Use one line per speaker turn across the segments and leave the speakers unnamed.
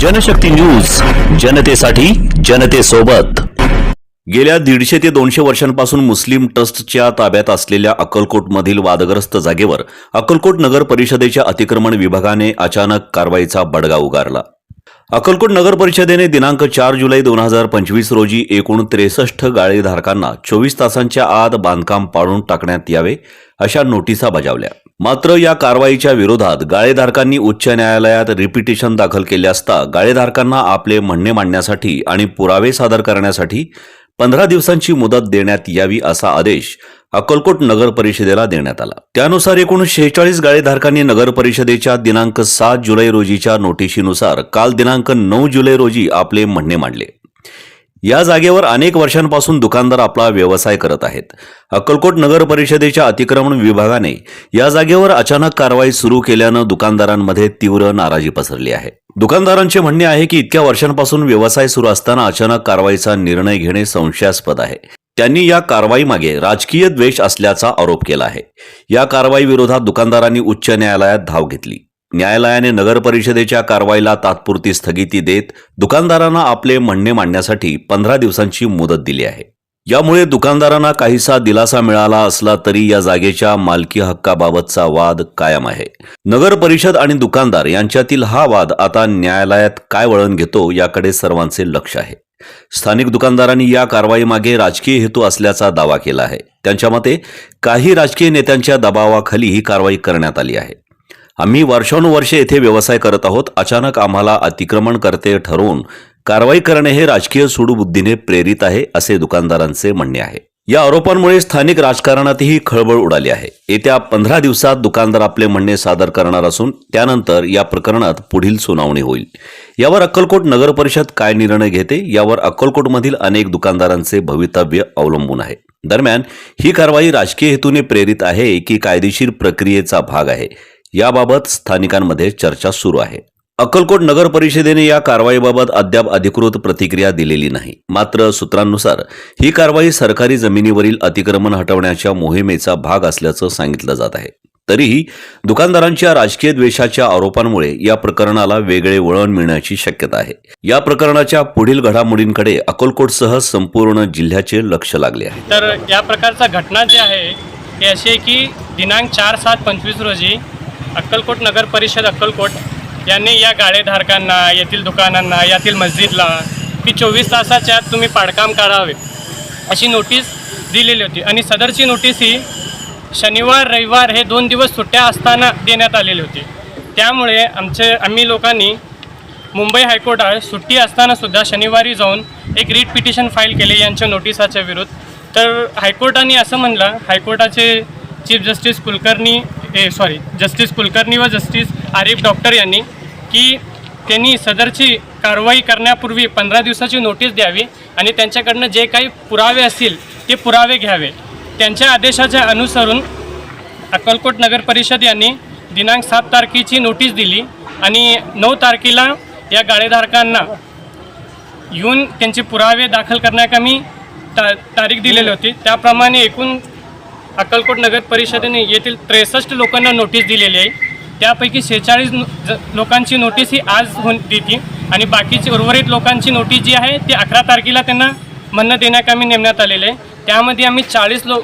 Janshakti news जनतेसाठी जनतेसोबत. गेल्या दीडशे ते दोनशे वर्षांपासून मुस्लिम ट्रस्टच्या ताब्यात असलेल्या अक्कलकोटमधील वादग्रस्त जागेवर अक्कलकोट नगर परिषदेच्या अतिक्रमण विभागाने अचानक कारवाईचा बडगा उगारला. अक्कलकोट नगर परिषदेने दिनांक चार जुलै दोन हजार पंचवीस रोजी एकूण त्रेसष्ट गाळेधारकांना चोवीस तासांच्या आत बांधकाम पाडून टाकण्यात यावे अशा नोटिसा बजावल्या. मात्र या कारवाईच्या विरोधात गाळेधारकांनी उच्च न्यायालयात रिपिटिशन दाखल केले असता गाळेधारकांना आपले म्हणणे मांडण्यासाठी आणि पुरावे सादर करण्यासाठी पंधरा दिवसांची मुदत देण्यात यावी असा आदेश अक्कलकोट नगर परिषदेला देण्यात आला. त्यानुसार एकूण शेहेचाळीस गाळेधारकांनी नगर परिषदेच्या दिनांक सात जुलै रोजीच्या नोटिशीनुसार काल दिनांक नऊ जुलै रोजी आपले म्हणणे मांडले. या जागेवर अनेक वर्षांपासून दुकानदार आपला व्यवसाय करत आहेत. अक्कलकोट नगर परिषदेच्या अतिक्रमण विभागाने या जागेवर अचानक कारवाई सुरू केल्यानं दुकानदारांमध्ये तीव्र नाराजी पसरली आहे. दुकानदारांचे म्हणणे आहे की इतक्या वर्षांपासून व्यवसाय सुरू असताना अचानक कारवाईचा निर्णय घेणे संशयास्पद आहे. त्यांनी या कारवाईमागे राजकीय द्वेष असल्याचा आरोप केला आहे. या कारवाई विरोधात दुकानदारांनी उच्च न्यायालयात धाव घेतली. न्यायालयाने नगर परिषदेच्या कारवाईला तात्पुरती स्थगिती देत दुकानदारांना आपले म्हणणे मांडण्यासाठी पंधरा दिवसांची मुदत दिली आहे. यामुळे दुकानदारांना काहीसा दिलासा मिळाला असला तरी या जागेच्या मालकी हक्काबाबतचा वाद कायम आहे. नगर परिषद आणि दुकानदार यांच्यातील हा वाद आता न्यायालयात काय वळण घेतो याकडे सर्वांचे लक्ष आहे. स्थानिक दुकानदारांनी या कारवाईमागे राजकीय हेतू असल्याचा दावा केला आहे. त्यांच्या मते काही राजकीय नेत्यांच्या दबावाखाली ही कारवाई करण्यात आली आहे. आम्ही वर्षानुवर्षे येथे व्यवसाय करत आहोत. अचानक आम्हाला अतिक्रमण करते ठरवून कारवाई करणे हे राजकीय सुडबुद्धीने प्रेरित आहे असे दुकानदारांचे म्हणणे आहे. या आरोपांमुळे स्थानिक राजकारणातही खळबळ उडाली आहे. येत्या पंधरा दिवसात दुकानदार आपले म्हणणे सादर करणार असून त्यानंतर या प्रकरणात पुढील सुनावणी होईल. यावर अक्कलकोट नगर परिषद काय निर्णय घेते? यावर अक्कलकोटमधील अनेक दुकानदारांचे भवितव्य अवलंबून आहे. दरम्यान ही कारवाई राजकीय हेतूने प्रेरित आहे की कायदेशीर प्रक्रियेचा भाग आहे. याबाबत स्थानिकांमध्ये चर्चा सुरू आहे. अक्कलकोट नगर परिषदेने या कारवाईबाबत अद्याप अधिकृत प्रतिक्रिया दिलेली नाही. मात्र सूत्रांनुसार ही कारवाई सरकारी जमिनीवरील अतिक्रमण हटवण्याच्या मोहिमेचा भाग असल्याचं सांगितलं जात आहे. तरीही दुकानदारांच्या राजकीय द्वेषाच्या आरोपांमुळे या प्रकरणाला वेगळे वळण मिळण्याची शक्यता आहे. या प्रकरणाच्या पुढील घडामोडींकडे अक्कलकोटसह संपूर्ण जिल्ह्याचे लक्ष लागले आहे.
तर या प्रकारचा घटना जी आहे ती अशी आहे की दिनांक चार सात पंचवीस रोजी अक्कलकोट नगर परिषद अक्कलकोट यांनी या गाळेधारकांना येथील दुकानांना यातील मस्जिदला की चोवीस तासाच्या आत तुम्ही पाडकाम काढावे अशी नोटीस दिलेली होती. आणि सदरची नोटीस ही शनिवार रविवार हे दोन दिवस सुट्ट्या असताना देण्यात आलेली होती. त्यामुळे आमचे आम्ही लोकांनी मुंबई हायकोर्टात सुट्टी असतानासुद्धा शनिवारी जाऊन एक रीट पिटिशन फाईल केले यांच्या नोटिसाच्या विरुद्ध. तर हायकोर्टाने असं म्हणलं हायकोर्टाचे chief justice Kulkarni uh sorry justice Kulkarni व जस्टिस आरिफ डॉक्टर यांनी की त्यांनी सदरची कारवाई करण्यापूर्वी पंधरा दिवसाची नोटीस द्यावी आणि त्यांच्याकडनं जे काही पुरावे असतील ते पुरावे घ्यावे. त्यांच्या आदेशाच्या अनुसरून अक्कलकोट नगर परिषद यांनी दिनांक सात तारखेची नोटीस दिली आणि नऊ तारखेला या गाळेधारकांना येऊन त्यांचे पुरावे दाखल करण्याकमी ता तारीख दिलेली होती. त्याप्रमाणे एकूण अक्कलकोट नगर परिषदेने येथील त्रेसष्ट लोकांना नोटीस दिलेली आहे. त्यापैकी शेहेचाळीस लोकांची नोटीस ही आज होऊन देते आणि बाकीची उर्वरित लोकांची नोटीस जी आहे ती अकरा तारखेला त्यांना म्हणणं देण्याकामी नेमण्यात आलेलं आहे. त्यामध्ये आम्ही चाळीस लो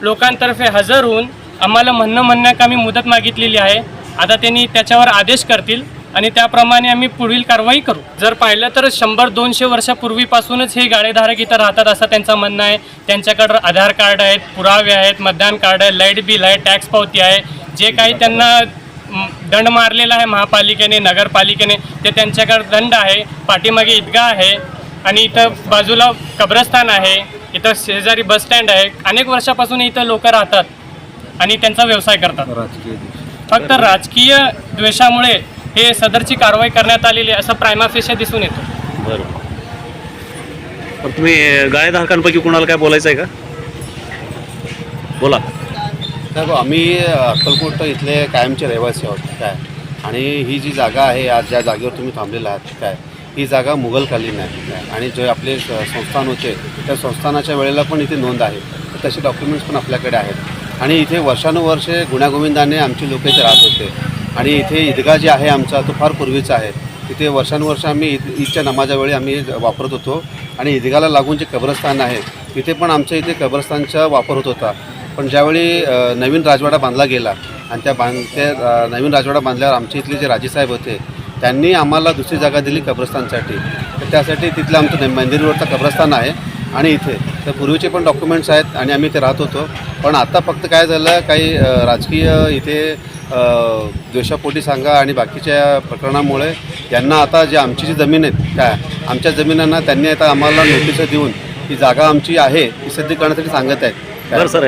लोकांतर्फे हजर होऊन आम्हाला म्हणणं म्हणण्याकामी मुदत मागितलेली आहे. आता त्यांनी त्याच्यावर आदेश करतील. आणि त्याप्रमाणे आम्ही पुढील कारवाई करू. जर पाहिलं तर शंभर दोनशे वर्षापूर्वीपासूनच हे गाळेधारक इथं राहतात असं त्यांचं म्हणणं आहे. त्यांच्याकडं आधार कार्ड आहेत पुरावे आहेत मतदान कार्ड आहे लाइट बिल आहे टॅक्स पावती आहे. जे काही त्यांना दंड मारलेला आहे महापालिकेने नगरपालिकेने ते त्यांच्याकडे दंड आहे. पाठीमागे ईदगाह आहे आणि इथं बाजूला कब्रस्तान आहे. इथं शेजारी बस स्टँड आहे. अनेक वर्षापासून इथं लोक राहतात आणि त्यांचा व्यवसाय करतात. फक्त राजकीय द्वेषामुळे हे सदरची कारवाई करण्यात आलेली आहे असं प्रायमाफेशा दिसून येतो.
बरोबर तर तुम्ही गाळेधारकांपैकी कुणाला काय बोलायचं आहे का? बोला.
साहेब आम्ही अक्कलकोट इथले कायमचे रहिवासी आहोत काय आणि ही जी जागा आहे आज ज्या जागेवर तुम्ही थांबलेला आहात काय ही जागा मुघलकालीन आहे काय आणि जे आपले स- संस्थान होते त्या संस्थानाच्या वेळेला पण इथे नोंद आहे. तर तसे डॉक्युमेंट्स पण आपल्याकडे आहेत. आणि इथे वर्षानुवर्षे गुण्यागोविंदाने आमची लोक इथे राहत होते. आणि इथे ईदगा जे आहे आमचा तो फार पूर्वीचा आहे. तिथे वर्षानुवर्ष आम्ही ईद ईदच्या नमाजावेळी आम्ही वापरत होतो. आणि ईदगाला लागून जे कब्रस्थान आहे तिथे पण आमच्या इथे कब्रस्तानचा वापर होत होता. पण ज्यावेळी नवीन राजवाडा बांधला गेला आणि त्या बांध त्या नवीन राजवाडा बांधल्यावर आमच्या इथले जे राजेसाहेब होते त्यांनी आम्हाला दुसरी जागा दिली कब्रस्थानसाठी तर त्यासाठी तिथलं आमचं मंदिरवरचं कब्रस्थान आहे आणि इथे. तर पूर्वीचे पण डॉक्युमेंट्स आहेत आणि आम्ही इथे राहत होतो. पण आता फक्त काय झालं काही राजकीय इथे द्वेषापोटी सांगा आणि बाकीच्या प्रकरणामुळे यांना आता जे आमची जी जमीन आहेत काय आमच्या जमिनांना त्यांनी आता आम्हाला नोटिसं देऊन ही जागा आमची आहे ही सिद्ध करण्यासाठी सांगत आहेत?
बरं सर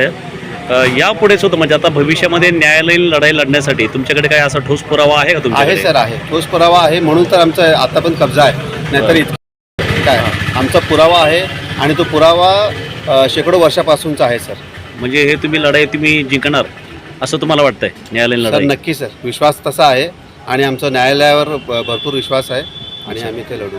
यापुढे सुद्धा म्हणजे आता भविष्यामध्ये न्यायालयीन लढाई लढण्यासाठी तुमच्याकडे काय असा ठोस पुरावा आहे का
आहे सर आहे. ठोस पुरावा आहे म्हणून तर आमचा आता पण कब्जा आहे. नाहीतर इतकं काय आमचा पुरावा आहे आणि तो पुरावा शेकडो वर्षापासूनचा आहे सर.
म्हणजे हे तुम्ही लढाई तुम्ही जिंकणार? असं तुम्हाला वाटतंय? न्यायालयीन
सर
लढाई.
नक्की सर. विश्वास तसा आहे आणि आमचा न्यायालयावर भरपूर विश्वास आहे आणि आम्ही ते लढू.